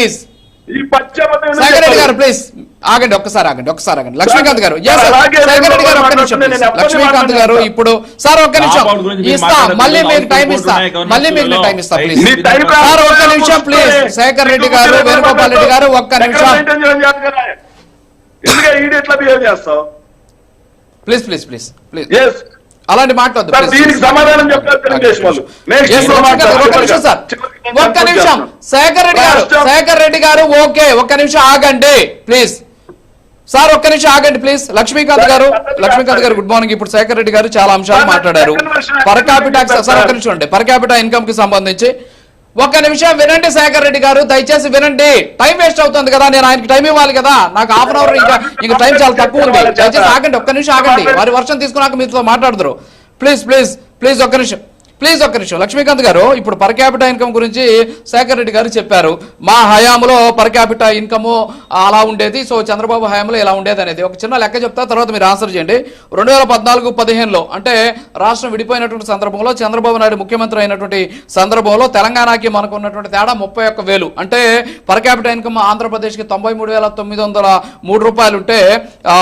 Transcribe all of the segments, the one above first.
Please ఈ పచ్చబద్ధం ఎందుకు శేఖర్ రెడ్డి గారు? ప్లీజ్ ఆగండి ఒక్కసారి ఆగండి ఒక్కసారి ఆగండి. Lakshmikanth garu. Sir, Yes, sir. అలాగే శేఖర్ రెడ్డి గారు ఒక్క నిమిషం లక్ష్మీకాంత్ గారు. ఇప్పుడు సార్ ఒక్క నిమిషం. ఇస్తా. మళ్ళీ మీకు టైం ఇస్తా. మళ్ళీ మీకు. టైం ఇస్తా ప్లీజ్ మీ టైం సార్, ఒక్క నిమిషం ప్లీజ్ శేఖర్ రెడ్డి గారు వేణుగోపాల్ రెడ్డి గారు ఒక్క నిమిషం. ప్లీజ్ ప్లీజ్ ప్లీజ్ ప్లీజ్ అలాంటి మాట్లాడదు సమాధానం చెప్తారు సార్. ఒక్క నిమిషం. శేఖర్ రెడ్డి గారు శేఖర్ రెడ్డి గారు ఓకే. ఒక్క నిమిషం ఆగండి ప్లీజ్. సార్ ఒక్క నిమిషం ఆగండి ప్లీజ్. లక్ష్మీకాంత్ గారు లక్ష్మీకాంత్ గారు గుడ్ మార్నింగ్. ఇప్పుడు శేఖర్ రెడ్డి గారు చాలా అంశాలు మాట్లాడారు. second version పర్ క్యాపిటా చెప్పండి, సార్ ఒక్క. నిమిషం అండి పర్ క్యాపిటా ఇన్కమ్కి సంబంధించి. ఒక్క నిమిషం వినండి శేఖర్ రెడ్డి గారు. దయచేసి వినండి. టైం వేస్ట్ అవుతుంది కదా నేను ఆయనకి టైం ఇవ్వాలి కదా. నాకు హాఫ్ అవర్ ఇంకా ఇంకా టైం చాలా తక్కువ ఉంది. దయచేసి ఆగండి ఒక్క నిమిషం ఆగండి. వారి వర్షం తీసుకున్నాక మీతో మాట్లాడదురు. ప్లీజ్ ప్లీజ్ ప్లీజ్ ఒక్క నిమిషం. ప్లీజ్ ఒక్క నిమిషం. లక్ష్మీకాంత్ గారు ఇప్పుడు పర్ క్యాపిటా ఇన్కమ్ గురించి శేఖర్ రెడ్డి గారు చెప్పారు. మా హయాంలో పర్ క్యాపిటా ఇన్కమ్ అలా ఉండేది సో చంద్రబాబు హయాంలో ఇలా ఉండేది అనేది. ఒక చిన్న లెక్క చెప్తా తర్వాత మీరు ఆన్సర్ చేయండి. రెండు వేల పద్నాలుగు పదిహేనులో అంటే రాష్ట్రం విడిపోయినటువంటి సందర్భంలో చంద్రబాబు నాయుడు ముఖ్యమంత్రి అయినటువంటి సందర్భంలో తెలంగాణకి మనకు ఉన్నటువంటి తేడా ముప్పై ఒక్క వేలు. అంటే పర్ క్యాపిటా ఇన్కమ్ ఆంధ్రప్రదేశ్కి తొంభై మూడు వేల తొమ్మిది వందల మూడు రూపాయలు ఉంటే ఆ,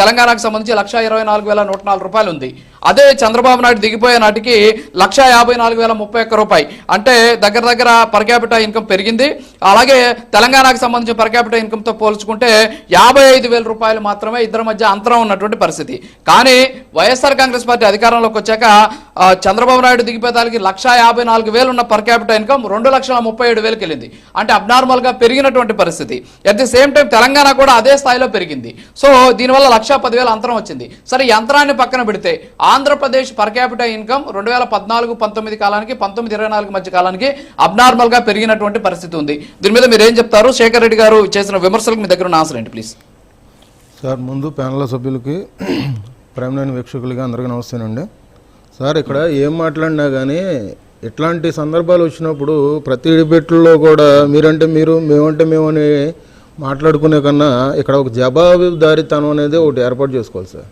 తెలంగాణకు సంబంధించి లక్ష ఇరవై నాలుగు వేల నూట నాలుగు రూపాయలు ఉంది. అదే చంద్రబాబు నాయుడు దిగిపోయే నాటికి లక్ష లక్ష యాభై నాలుగు వేల ముప్పై ఒక్క రూపాయి. అంటే దగ్గర దగ్గర పర్ క్యాపిటా ఇన్కమ్ పెరిగింది. అలాగే తెలంగాణకు సంబంధించిన పర్ క్యాపిటా ఇన్కమ్తో పోల్చుకుంటే యాభై ఐదు వేల రూపాయలు మాత్రమే ఇద్దరి మధ్య అంతరం ఉన్నటువంటి పరిస్థితి. కానీ వైఎస్ఆర్ కాంగ్రెస్ పార్టీ అధికారంలోకి వచ్చాక చంద్రబాబు నాయుడు దిగిపోతానికి లక్ష యాభై నాలుగు వేలు ఉన్న పర్ క్యాపిటా ఇన్కమ్ రెండు లక్షల ముప్పై ఏడు వేలకు వెళ్ళింది. అంటే అబ్నార్మల్గా పెరిగినటువంటి పరిస్థితి. At the same time Telangana కూడా అదే స్థాయిలో పెరిగింది. సో దీనివల్ల లక్ష పదివేల అంతరం వచ్చింది. సరే యంత్రాన్ని పక్కన పెడితే ఆంధ్రప్రదేశ్ పర్ క్యాపిటల్ ఇన్కమ్ రెండు వేల పద్నాలుగు పంతొమ్మిది కాలానికి పంతొమ్మిది ఇరవై నాలుగు మధ్య కాలానికి అబ్నార్మల్గా పెరిగినటువంటి పరిస్థితి ఉంది. దీని మీద మీరు ఏం చెప్తారు? శేఖర్ రెడ్డి గారు చేసిన విమర్శలకు మీ దగ్గర ఉన్న ఆన్సర్ ఏంటి ప్లీజ్? సార్ ముందు ప్యానల్ సభ్యులకి ప్రైమ్ వీక్షకులకి అందరికీ నమస్తేనండి సార్ ఇక్కడ ఏం మాట్లాడినా కానీ ఇట్లాంటి సందర్భాలు వచ్చినప్పుడు ప్రతి డిబేట్లో కూడా మీరంటే మీరు మేమంటే మేము అని మాట్లాడుకునే కన్నా ఇక్కడ ఒక జవాబుదారితనం అనేది ఒకటి ఏర్పాటు చేసుకోవాలి సార్.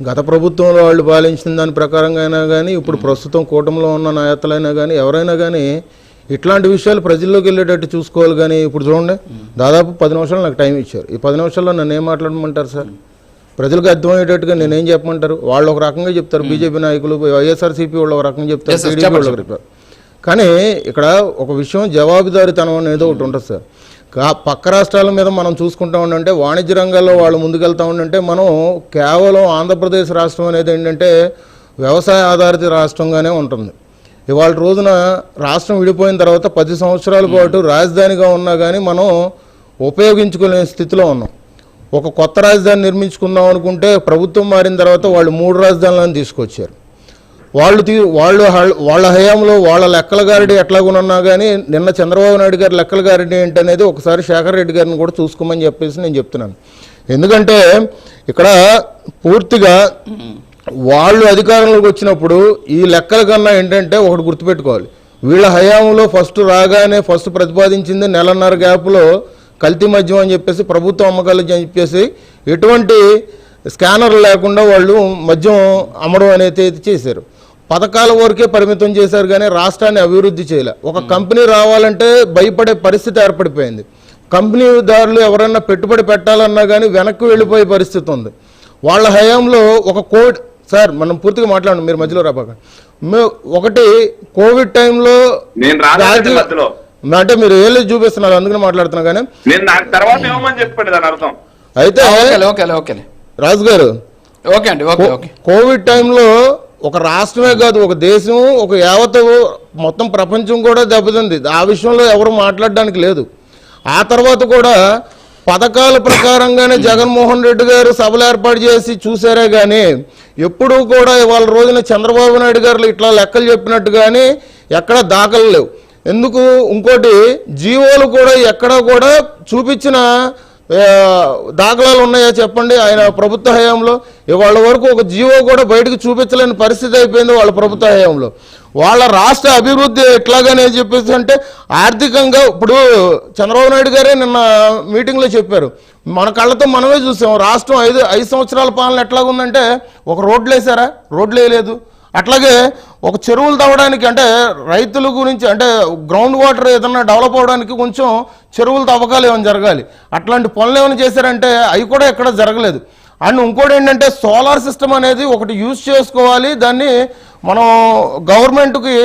గత ప్రభుత్వంలో వాళ్ళు పాలించిన దాని ప్రకారంగా అయినా కానీ ఇప్పుడు ప్రస్తుతం కూటమిలో ఉన్న నాయకులైనా కానీ ఎవరైనా కానీ ఇట్లాంటి విషయాలు ప్రజల్లోకి వెళ్ళేటట్టు చూసుకోవాలి కానీ ఇప్పుడు చూడండి దాదాపు పది నిమిషాలు నాకు టైం ఇచ్చారు ఈ పది నిమిషాల్లో నన్ను ఏం మాట్లాడమంటారు సార్ ప్రజలకు అర్థమయ్యేటట్టుగా నేనేం చెప్పమంటారు వాళ్ళు ఒక రకంగా చెప్తారు బీజేపీ నాయకులు వైఎస్ఆర్సీపీ వాళ్ళు ఒక రకంగా చెప్తారు. టీడీపీ వాళ్ళు. కానీ ఇక్కడ ఒక విషయం జవాబుదారీతనం అనేది ఒకటి ఉంటుంది సార్ కా- పక్క రాష్ట్రాల మీద మనం చూసుకుంటా ఉండంటే వాణిజ్య రంగాల్లో వాళ్ళు ముందుకెళ్తా ఉండంటే మనం కేవలం ఆంధ్రప్రదేశ్ రాష్ట్రం అనేది ఏంటంటే వ్యవసాయ ఆధారిత రాష్ట్రంగానే ఉంటుంది. ఇవాళ రోజున రాష్ట్రం విడిపోయిన తర్వాత పది సంవత్సరాల పాటు రాజధానిగా ఉన్నా కానీ మనం ఉపయోగించుకునే స్థితిలో ఉన్నాం. ఒక కొత్త రాజధాని నిర్మించుకుందాం అనుకుంటే ప్రభుత్వం మారిన తర్వాత వాళ్ళు మూడు రాజధానులను తీసుకొచ్చారు. వాళ్ళు తీ వాళ్ళు వాళ్ళ హయాంలో వాళ్ళ లెక్కల గారిడి ఎట్లాగున్నా కానీ నిన్న చంద్రబాబు నాయుడు గారి లెక్కల గారిడి ఏంటనేది ఒకసారి శేఖర్ రెడ్డి గారిని కూడా చూసుకోమని చెప్పేసి నేను చెప్తున్నాను. ఎందుకంటే ఇక్కడ పూర్తిగా వాళ్ళు అధికారంలోకి వచ్చినప్పుడు ఈ లెక్కల కన్నా ఏంటంటే ఒకటి గుర్తుపెట్టుకోవాలి. వీళ్ళ హయాంలో ఫస్ట్ రాగానే ఫస్ట్ ప్రతిపాదించింది నెలన్నర గ్యాప్లో కల్తీ మద్యం అని చెప్పేసి ప్రభుత్వ అమ్మకాలు అని చెప్పేసి ఎటువంటి స్కానర్ లేకుండా వాళ్ళు మద్యం అమ్మడం అనేది చేశారు. పథకాల వరకే పరిమితం చేశారు కానీ రాష్ట్రాన్ని అభివృద్ధి చేయలే. ఒక కంపెనీ రావాలంటే భయపడే పరిస్థితి ఏర్పడిపోయింది. కంపెనీదారులు ఎవరైనా పెట్టుబడి పెట్టాలన్నా కానీ వెనక్కి వెళ్ళిపోయే పరిస్థితి ఉంది. వాళ్ళ హయాంలో ఒక కోవిడ్ సార్ మనం పూర్తిగా మాట్లాడండి మీరు మధ్యలో రాబాక. మే- ఒకటి కోవిడ్ టైంలో. అంటే మీరు ఏళ్ళు చూపిస్తున్నారు అందుకని మాట్లాడుతున్నా కానీ. నేను నాకు తర్వాత ఏమని చెప్పండి దాని అర్థం? అయితే రాజు గారు ఓకే అండి ఓకే ఓకే. కోవిడ్ టైంలో ఒక రాష్ట్రమే కాదు ఒక దేశం ఒక యావత మొత్తం ప్రపంచం కూడా దెబ్బతింది. ఆ విషయంలో ఎవరు మాట్లాడడానికి లేదు. ఆ తర్వాత కూడా పథకాల ప్రకారంగానే జగన్మోహన్ రెడ్డి గారు సభలు ఏర్పాటు చేసి చూసారే కానీ ఎప్పుడూ కూడా ఇవాళ రోజున చంద్రబాబు నాయుడు గారు ఇట్లా లెక్కలు చెప్పినట్టు కానీ ఎక్కడ దాఖలు లేవు. ఎందుకు? ఇంకోటి జీవోలు కూడా ఎక్కడ కూడా చూపించిన దాఖలాలు ఉన్నాయా చెప్పండి? ఆయన ప్రభుత్వ హయాంలో ఇవాళ వరకు ఒక జీవో కూడా బయటకు చూపించలేని పరిస్థితి అయిపోయింది వాళ్ళ ప్రభుత్వ హయాంలో. వాళ్ళ రాష్ట్ర అభివృద్ధి ఎట్లాగనే చెప్పేసి అంటే ఆర్థికంగా ఇప్పుడు చంద్రబాబు నాయుడు గారే నిన్న మీటింగ్లో చెప్పారు. మన కళ్ళతో మనమే చూసాం. రాష్ట్రం ఐదు ఐదు సంవత్సరాల పాలన ఎట్లాగుందంటే ఒక రోడ్లు వేసారా రోడ్లు వేయలేదు అట్లాగే ఒక చెరువులు తవ్వడానికి అంటే రైతుల గురించి అంటే గ్రౌండ్ వాటర్ ఏదన్నా డెవలప్ అవడానికి కొంచెం చెరువులు తవ్వకాలు ఏమైనా జరగాలి. అట్లాంటి పనులు ఏమైనా చేశారంటే అవి కూడా ఎక్కడ జరగలేదు. అండ్ ఇంకోటి ఏంటంటే సోలార్ సిస్టమ్ అనేది ఒకటి యూజ్ చేసుకోవాలి. దాన్ని మనం గవర్నమెంట్కి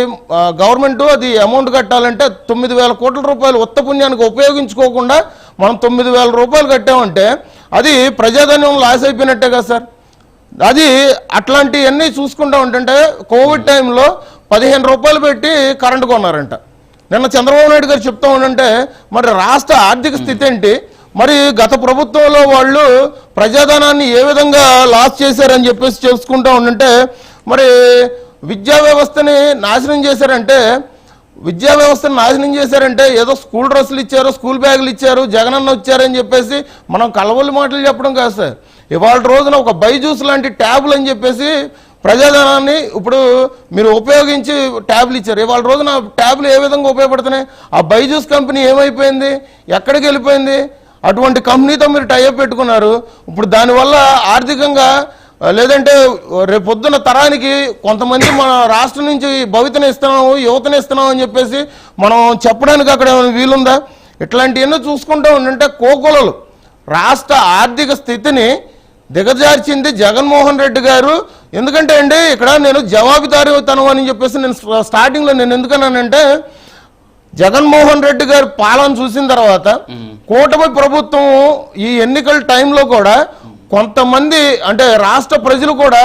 గవర్నమెంట్ అది అమౌంట్ కట్టాలంటే తొమ్మిది వేల కోట్ల రూపాయలు ఉత్త పుణ్యానికి ఉపయోగించుకోకుండా మనం తొమ్మిది వేల రూపాయలు కట్టామంటే అది ప్రజాధన్యం లాస్ అయిపోయినట్టే కదా సార్. అది అట్లాంటివన్నీ చూసుకుంటా ఉంటుంటే కోవిడ్ టైంలో పదిహేను రూపాయలు పెట్టి కరెంటు కొన్నారంట. నిన్న చంద్రబాబు నాయుడు గారు చెప్తా ఉండంటే మరి రాష్ట్ర ఆర్థిక స్థితి ఏంటి? మరి గత ప్రభుత్వంలో వాళ్ళు ప్రజాధనాన్ని ఏ విధంగా లాస్ చేశారని చెప్పేసి తెలుసుకుంటా ఉండంటే మరి విద్యా వ్యవస్థని నాశనం చేశారంటే విద్యా వ్యవస్థను నాశనం చేశారంటే ఏదో స్కూల్ డ్రెస్సులు ఇచ్చారు స్కూల్ బ్యాగులు ఇచ్చారు జగనన్న వచ్చారని చెప్పేసి మనం కలవల్లి మాటలు చెప్పడం కాదు సార్. ఇవాళ రోజున ఒక బైజూస్ లాంటి ట్యాబ్లు అని చెప్పేసి ప్రజాధనాన్ని ఇప్పుడు మీరు ఉపయోగించి ట్యాబ్లు ఇచ్చారు. ఇవాళ రోజున ట్యాబ్లు ఏ విధంగా ఉపయోగపడుతున్నాయి? ఆ బైజూస్ కంపెనీ ఏమైపోయింది? ఎక్కడికి వెళ్ళిపోయింది? అటువంటి కంపెనీతో మీరు టైఅప్ పెట్టుకున్నారు. ఇప్పుడు దానివల్ల ఆర్థికంగా లేదంటే రేపు పొద్దున్న తరానికి కొంతమంది మన రాష్ట్రం నుంచి భవితను ఇస్తున్నాము యువతని ఇస్తున్నాం అని చెప్పేసి మనం చెప్పడానికి అక్కడ ఏమైనా వీలుందా? ఇట్లాంటివన్నీ చూసుకుంటూ ఉండంటే కోకొలలు రాష్ట్ర ఆర్థిక స్థితిని దిగజార్చింది జగన్మోహన్ రెడ్డి గారు. ఎందుకంటే అండి ఇక్కడ నేను జవాబుదారీతనం అని చెప్పేసి నేను స్టా- స్టార్టింగ్లో నేను ఎందుకన్నానంటే జగన్మోహన్ రెడ్డి గారి పాలన చూసిన తర్వాత కూటమి ప్రభుత్వం ఈ ఎన్నికల టైంలో కూడా కొంతమంది అంటే రాష్ట్ర ప్రజలు కూడా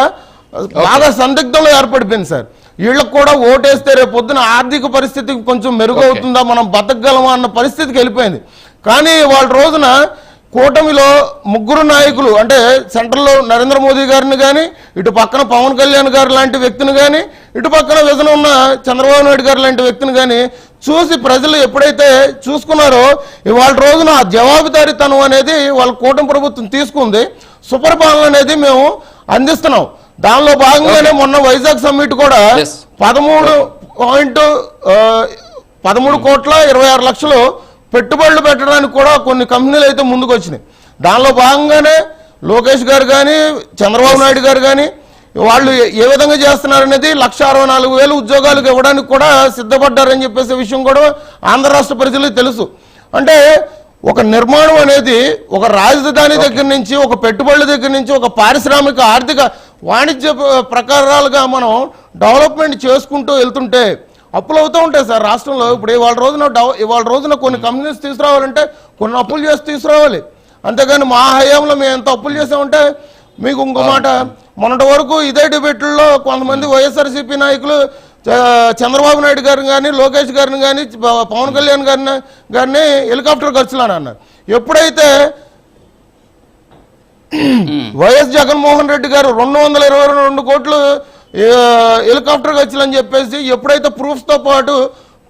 బాగా సందిగ్ధంలో ఏర్పడిపోయింది సార్. వీళ్ళకి కూడా ఓటేస్తే రేపు పొద్దున ఆర్థిక పరిస్థితి కొంచెం మెరుగవుతుందా మనం బతకగలమా అన్న పరిస్థితికి వెళ్ళిపోయింది. కానీ వాళ్ళ రోజున కూటమిలో ముగ్గురు నాయకులు అంటే సెంట్రల్లో నరేంద్ర మోదీ గారిని కానీ ఇటు పక్కన పవన్ కళ్యాణ్ గారు లాంటి వ్యక్తిని కానీ ఇటు పక్కన విజన్ ఉన్న చంద్రబాబు నాయుడు గారు లాంటి వ్యక్తిని కానీ చూసి ప్రజలు ఎప్పుడైతే చూసుకున్నారో ఇవాళ రోజున ఆ జవాబుదారీతనం అనేది వాళ్ళ కూటమి ప్రభుత్వం తీసుకుంది. సుపరిపాలన అనేది మేము అందిస్తున్నాం. దానిలో భాగంగానే మొన్న వైజాగ్ సమ్మిట్ కూడా. పదమూడు పాయింట్ పదమూడు కోట్ల ఇరవై ఆరు లక్షలు పెట్టుబడులు పెట్టడానికి కూడా కొన్ని కంపెనీలు అయితే ముందుకు వచ్చినాయి దానిలో భాగంగానే లోకేష్ గారు కానీ చంద్రబాబు నాయుడు గారు కానీ వాళ్ళు ఏ- విధంగా చేస్తున్నారనేది లక్ష అరవై నాలుగు వేలు ఉద్యోగాలకు ఇవ్వడానికి కూడా సిద్ధపడ్డారని చెప్పేసి విషయం కూడా ఆంధ్ర రాష్ట్ర ప్రజలకు తెలుసు. అంటే ఒక నిర్మాణం అనేది ఒక రాజధాని దగ్గర నుంచి ఒక పెట్టుబడుల దగ్గర నుంచి ఒక పారిశ్రామిక ఆర్థిక వాణిజ్య ప్రకారాలుగా మనం డెవలప్మెంట్ చేసుకుంటూ వెళ్తుంటే అప్పులు అవుతూ ఉంటాయి సార్ రాష్ట్రంలో. ఇప్పుడు ఇవాళ రోజున ఇవాళ రోజున కొన్ని కంపెనీస్ తీసుకురావాలంటే కొన్ని అప్పులు చేసి తీసుకురావాలి. అంతేగాని మా హయాంలో మేము ఎంత అప్పులు చేసామంటే మీకు ఇంకో మాట మొన్నటి వరకు ఇదే డిబేట్లలో కొంతమంది వైఎస్ఆర్సీపీ నాయకులు చ- చంద్రబాబు నాయుడు గారిని కానీ లోకేష్ గారిని కానీ పవన్ కళ్యాణ్ గారిని గారిని హెలికాప్టర్ ఖర్చులు అని అన్నారు ఎప్పుడైతే వైఎస్ జగన్మోహన్ రెడ్డి గారు రెండు వందల ఇరవై రెండు కోట్లు ఏ, హెలికాప్టర్ ఖర్చులు అని చెప్పేసి ఎప్పుడైతే proofs తో పాటు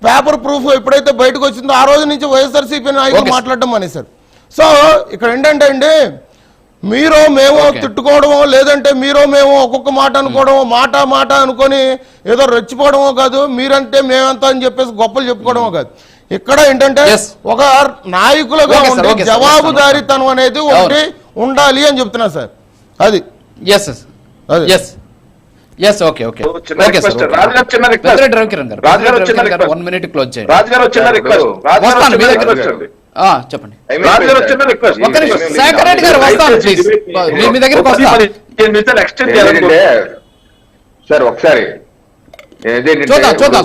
పేపర్ ప్రూఫ్ ఎప్పుడైతే బయటకు వచ్చిందో ఆ రోజు నుంచి వైఎస్ఆర్సీపీ నాయకులు. మాట్లాడడం మానేశారు సో ఇక్కడ ఏంటంటే అండి మీరో మేము. తిట్టుకోవడమో లేదంటే మీరో మేము ఒక్కొక్క మాట అనుకోవడమో మాట మాట అనుకొని ఏదో రెచ్చిపోవడమో కాదు మీరంటే మేమంతా అని చెప్పేసి గొప్పలు చెప్పుకోవడమో కాదు ఇక్కడ ఏంటంటే. ఒక నాయకులుగా. ఉండి. జవాబుదారీతనం అనేది ఒకటి ఉండాలి అని చెప్తున్నా సార్ అది ఎస్ అదే. Yes yes okay okay okay. Sir Ravikiran garu Ravikiran garu. One minute close చేయండి రాజు గారు వచ్చిన రిక్వెస్ట్ రాజు గారు వస్తాను, వచ్చిన మీరు రిక్వెస్ట్ అండి ఆ, చెప్పండి ఒక్క నిమిషం. శేఖర్ రెడ్డి గారు వస్తాను, please. మీ- మీ దగ్గరికి వస్తా. నిమిషాలు ఎక్స్టెండ్ ఏంటంటే చేయాలనుకుంటున్నాను సార్ ఒకసారి చూద్దాం చూద్దాం